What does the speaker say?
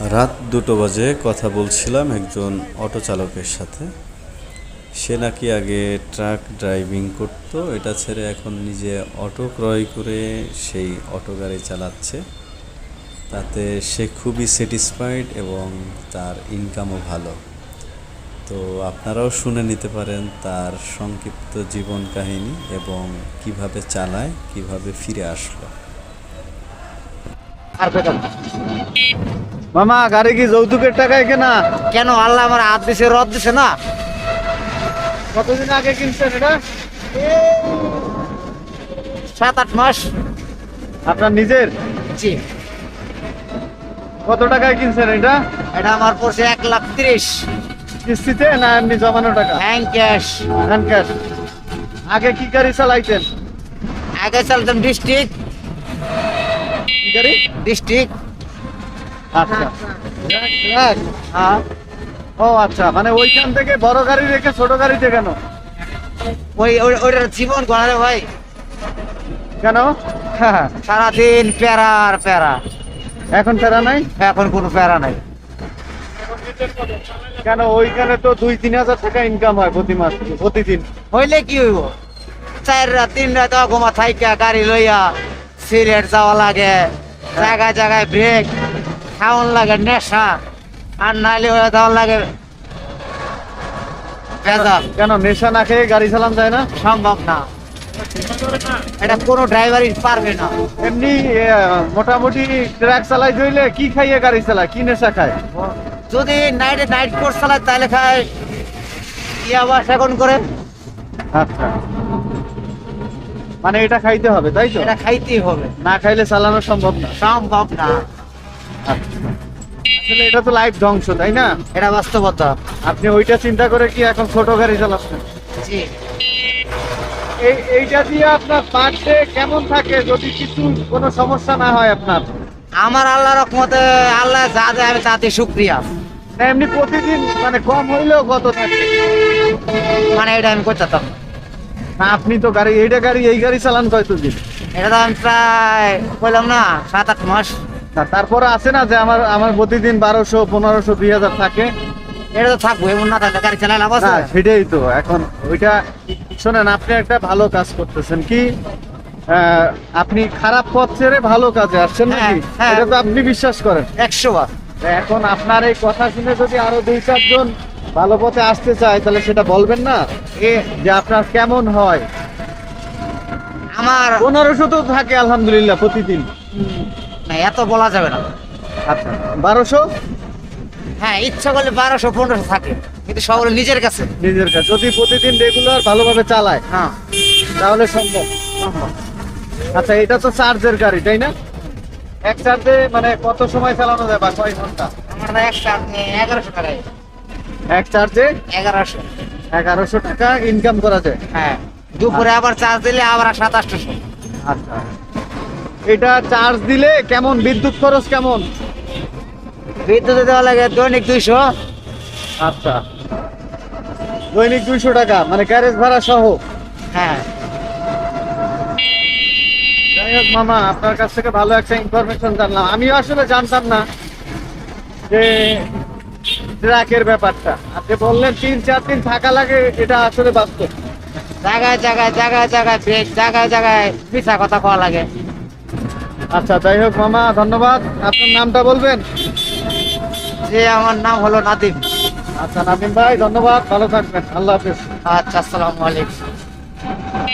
রাত দুটো বাজে, কথা বলছিলাম একজন অটো চালকের সাথে। সে নাকি আগে ট্রাক ড্রাইভিং করতো, এটা ছেড়ে এখন নিজে অটো ক্রয় করে সেই অটো গাড়ি চালাচ্ছে। তাতে সে খুবই স্যাটিসফাইড এবং তার ইনকামও ভালো। তো আপনারাও শুনে নিতে পারেন তার সংক্ষিপ্ত জীবন কাহিনী এবং কীভাবে চালায়, কীভাবে ফিরে আসলো। আর মামা গাড়ি কি যৌতুকের টাকায় কেনা? কেন আল্লাহ আমার হাত দিছে রদ দিছে না? কতদিন আগে কিনছেন এটা? সাত আট মাস। আপনার নিজের? জি। কত টাকায় কিনছেন এটা? এটা আমার পড়ছে এক লাখ তিরিশ। কিস্তিতে না এমনি জমানো টাকা? হ্যাং ক্যাশ হ্যান্ড ক্যাশ আগে কি গাড়ি চালাইতেন? আগে চালতাম ডিস্ট্রিক্ট। ডিস্ট্রিক্ট আচ্ছা? হ্যাঁ। ও আচ্ছা। মানে ওইখান থেকে বড় গাড়ি রেখে ছোট গাড়িতে কেন? ওই ওই- ওইটার জীবন গড়ারে ভাই। কেন? সারাদিন প্যারা আর প্যারা। এখন ফেরা নাই? এখন কোনো প্যারা নাই। কেন? ওইখানে তো দুই তিন হাজার টাকা ইনকাম হয় প্রতি মাস প্রতিদিন। হইলে কি হইব? চার রাত তিন রাত অগমা থাইকা গাড়ি লইয়া সিলেট যাওয়া লাগে জায়গায় জায়গায় ব্রেক খাওয়ান লাগে নেশা আর নাইলে হয়ে যাওয়া লাগে ভেজাল কেন নেশা না খেয়ে গাড়ি চালান যায় না? সম্ভব না। এটা কোনো ড্রাইভারই পারবে না। এমনি মোটামুটি ট্রাক চালাই ধরলে কি খাইয়ে গাড়ি চালায়? কি নেশা খায়? যদি নাইটে নাইট কোর্স চালায় তাহলে খায়। ইয়াবা সেবন করে? আচ্ছা। মানে এটা খাইতে হবে তাই তো? এটা খাইতেই হবে। না খাইলে চালানো সম্ভব না। সম্ভব না। আসলে এটা তো লাইফ ধ্বংস তাই না? এটা বাস্তবতা। আপনি ওইটা চিন্তা করে কি এখন ছোট গাড়ি চালাচ্ছেন? জি। এই এইটা দিয়ে আপনার পার ডে কেমন থাকে যদি কিছু কোনো সমস্যা না হয় আপনার? আমার আল্লাহ রকমতে আল্লাহ যা দেয় আমি তাতে শুক্রিয়া। এমনি প্রতিদিন মানে কম হইলেও কত থাকে? মানে এটা আমি করতাম। না আপনি তো গাড়ি এইটা গাড়ি এই গাড়ি চালান কয়তদিন? এটা তো আমি প্রায় বললাম না সাত আট মাস। না তারপরে আছে না যে আমার আমার প্রতিদিন বারোশো পনেরোশো দুই হাজার থাকে? এটা তো থাকব এমন না থাকলে গাড়ি চালাই লাভ আছে? না সেটাই তো এখন ওইটা শোনেন আপনি একটা ভালো কাজ করতেছেন কি? আপনি খারাপ পথ ছেড়ে ভালো কাজে আসছেন হ্যাঁ, নাকি? হ্যাঁ। এটা তো আপনি বিশ্বাস করেন। একশো বার। এখন আপনার এই কথা শুনে যদি আরও দুই চারজন ভালো পথে আসতে চায় তাহলে সেটা বলবেন না? এ যে আপনার কেমন হয়? আমার পনেরোশো তো থাকে আলহামদুলিল্লাহ প্রতিদিন। না এত বলা যাবে না। আচ্ছা বারোশো? হ্যাঁ ইচ্ছা করলে বারোশো পনেরোশো থাকে। কিন্তু সকলে নিজের কাছে। নিজের কাছে। যদি প্রতিদিন রেগুলার ভালোভাবে চালায় হ্যাঁ। তাহলে সম্ভব। আচ্ছা এটা তো চার্জের গাড়ি তাই না? এক চার্জে মানে কত সময় চালানো যায় বা কয় ঘণ্টা? আমার না একটা এগারোশো টাকায় এক চার্জে এগারোশো। এগারোশো টাকা ইনকাম করা যায় হ্যাঁ দুপুরে আবার চার্জ দিলে আবার সাত আটশোশো আচ্ছা। এটা চার্জ দিলে কেমন? বিদ্যুৎ খরচ কেমন? বিদ্যুৎ দেওয়া লাগে দৈনিক দুইশো। আচ্ছা। দৈনিক দুইশো টাকা মানে গ্যারেজ ভাড়া সহ। হ্যাঁ। যাই হোক মামা আপনার কাছ থেকে ভালো একটা ইনফরমেশন জানলাম। আমিও আসলে জানতাম না যে ট্রাকের ব্যাপারটা। আপনি বললেন তিন চার দিন থাকা লাগে এটা আসলে বাস্তব। জায়গায় জায়গায় জায়গায় জায়গায় ব্রেক জায়গায় জায়গায় মিশা কথা কওয়া লাগে। আচ্ছা যাই হোক মামা ধন্যবাদ। আপনার নামটা বলবেন? যে আমার নাম হলো নাদিম। আচ্ছা নাদিম ভাই ধন্যবাদ। ভালো থাকবেন। আল্লাহ হাফিজ। আচ্ছা আসসালামু আলাইকুম।